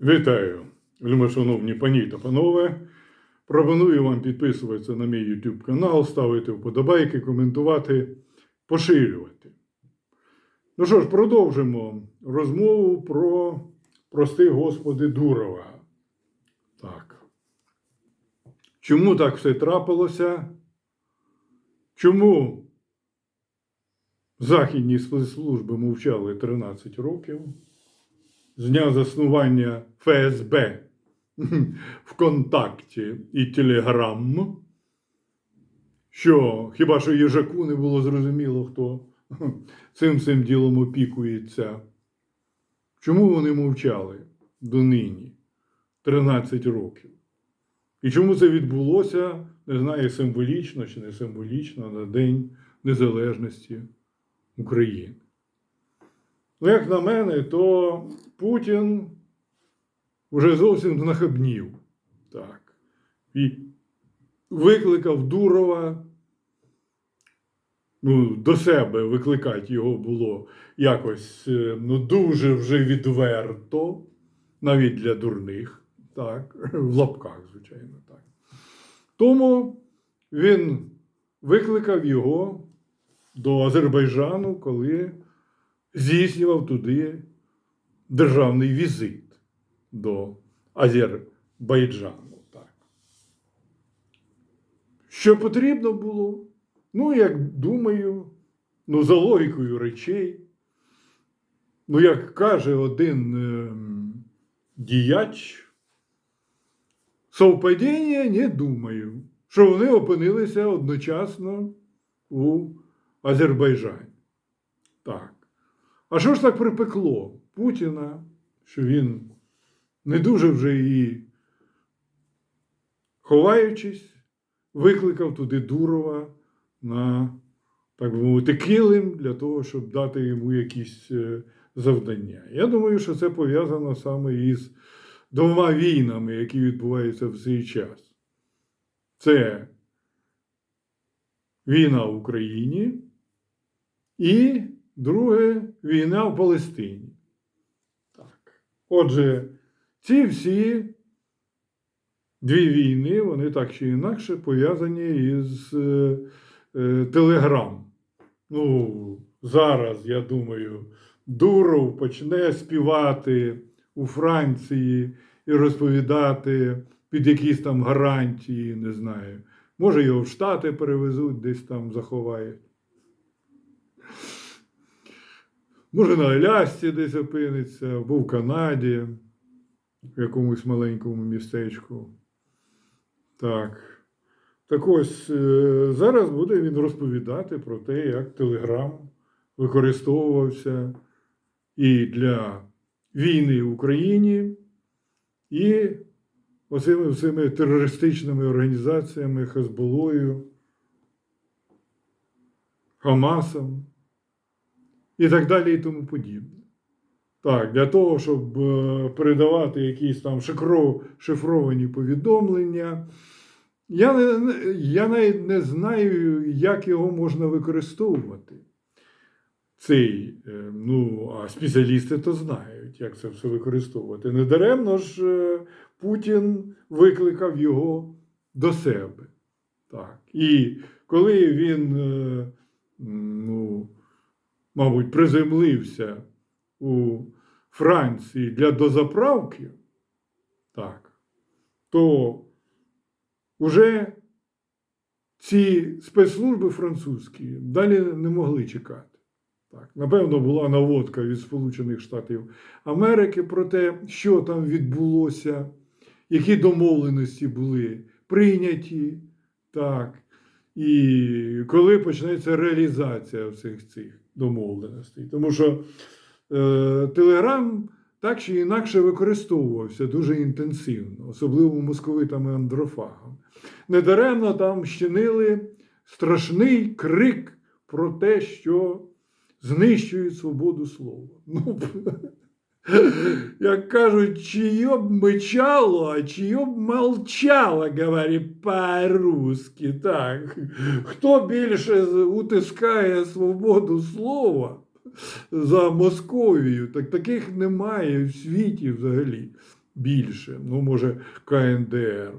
Вітаю, шановні пані та панове. Пропоную вам підписуватися на мій YouTube канал, ставити вподобайки, коментувати, поширювати. Ну що ж, продовжимо розмову про прости Господи Дурова. Так. Чому так все трапилося? Чому західні спецслужби мовчали 13 років? З дня заснування ФСБ ВКонтакті і Телеграм, що хіба що їжаку не було зрозуміло, хто цим цим ділом опікується. Чому вони мовчали донині 13 років? І чому це відбулося, не знаю, символічно чи не символічно на День Незалежності України? Ну, як на мене, то Путін вже зовсім знахабнів. Так. І викликав Дурова. Ну, до себе викликати його було якось е, ну, дуже вже відверто, навіть для дурних, так, в лапках, звичайно, так. Тому він викликав його до Азербайджану, коли здійснював туди державний візит до Азербайджану. Так. Що потрібно було? Ну, як думаю, ну, за логікою речей. Ну, як каже один е, діяч, совпадіння не думаю, що вони опинилися одночасно у Азербайджані. Так. А що ж так припекло Путіна, що він не дуже вже і ховаючись, викликав туди Дурова на, так би мовити, килим для того, щоб дати йому якісь е, завдання. Я думаю, що це пов'язано саме із двома війнами, які відбуваються в цей час. Це війна в Україні і друге війна в Палестині. Так. Отже, ці всі дві війни, вони так чи інакше пов'язані із е, е, Телеграм. Ну, зараз, я думаю, Дуров почне співати у Франції і розповідати під якісь там гарантії, не знаю. Може, його в Штати перевезуть, десь там заховають. Може, на Алясці десь опиниться, або в Канаді, в якомусь маленькому містечку. Так. Так ось е, зараз буде він розповідати про те, як Телеграм використовувався і для війни в Україні, і оцими всіми терористичними організаціями Хезболою, Хамасом і так далі, і тому подібне. Так, для того, щоб е, передавати якісь там шифро- шифровані повідомлення. Я, я навіть не знаю, як його можна використовувати. Цей, е, ну, а спеціалісти то знають, як це все використовувати. Недаремно ж е, Путін викликав його до себе. Так. І коли він, ну, мабуть, приземлився у Франції для дозаправки, так, то вже ці спецслужби французькі далі не могли чекати. Так, напевно, була наводка від Сполучених Штатів Америки про те, що там відбулося, які домовленості були прийняті, так, і коли почнеться реалізація всіх цих домовленостей. Тому що е, Телеграм так чи інакше використовувався дуже інтенсивно, особливо московитами андрофагами. Недаремно там щинили страшний крик про те, що знищують свободу слова. Ну, як кажуть, чиє б мечало, а чиє б молчало, говорить по-русски. Так. Хто більше утискає свободу слова за Московію, так таких немає в світі взагалі. більше. Ну, може, КНДР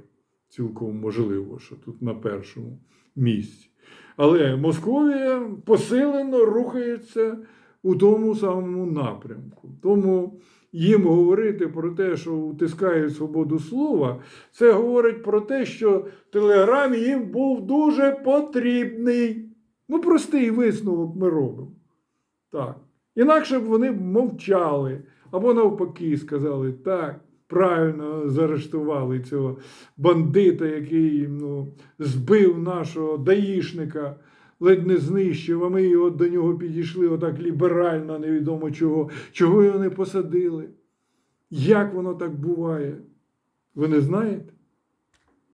цілком можливо, що тут на першому місці. Але Московія посилено рухається у тому самому напрямку. Тому їм говорити про те, що утискають свободу слова, це говорить про те, що Телеграм їм був дуже потрібний. Ну, простий висновок ми робимо. Так. Інакше б вони мовчали, або навпаки сказали, так, правильно заарештували цього бандита, який ну, збив нашого даїшника, ледь не знищив, а ми його, до нього підійшли отак ліберально, невідомо чого. Чого його не посадили? Як воно так буває? Ви не знаєте?